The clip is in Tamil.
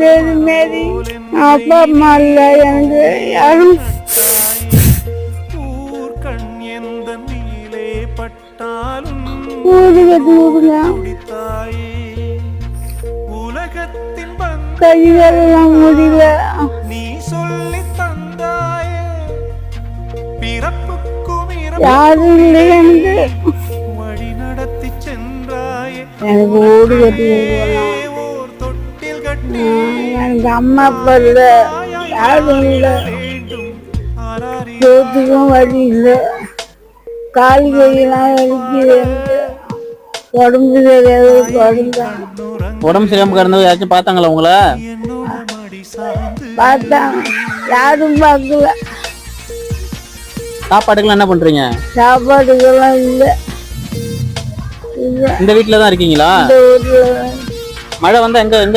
இருந்தது மாரி அப்பா அம்மா இல்லை எனக்கு யாரும் ஊர்கண் எந்த நீலே பட்டாலும் ஊது கட்டி விடுங்க குடித்தாயே உலகத்தின் பந்த கைகளெல்லாம் முடியல நீ சொல்லி தந்தாயே பிறப்புக்கும் இறப்பு யாரும் இல்லை எனக்கு வழி நடத்தி சென்றாயே எனக்கு ஊடு கட்டி எனக்கு அம்மா அப்பா இல்லை யாரும் இல்லை. சோத்துக்கும் வழி இல்லை. கால் கையெல்லாம் வலிக்குது உடம்பு தெரியாது உடம்பு. உடம்பு சரியாம கிடந்தவங்க யாச்சும் பார்த்தாங்களா உங்களை? பார்த்தாங்க. யாரும் பார்க்கல. சாப்பாட்டுக்கெல்லாம் என்ன பண்றீங்க? சாப்பாட்டுக்கெல்லாம் இல்லை. இந்த வீட்டில தான் இருக்கீங்களா மழை வந்தா எங்க எங்க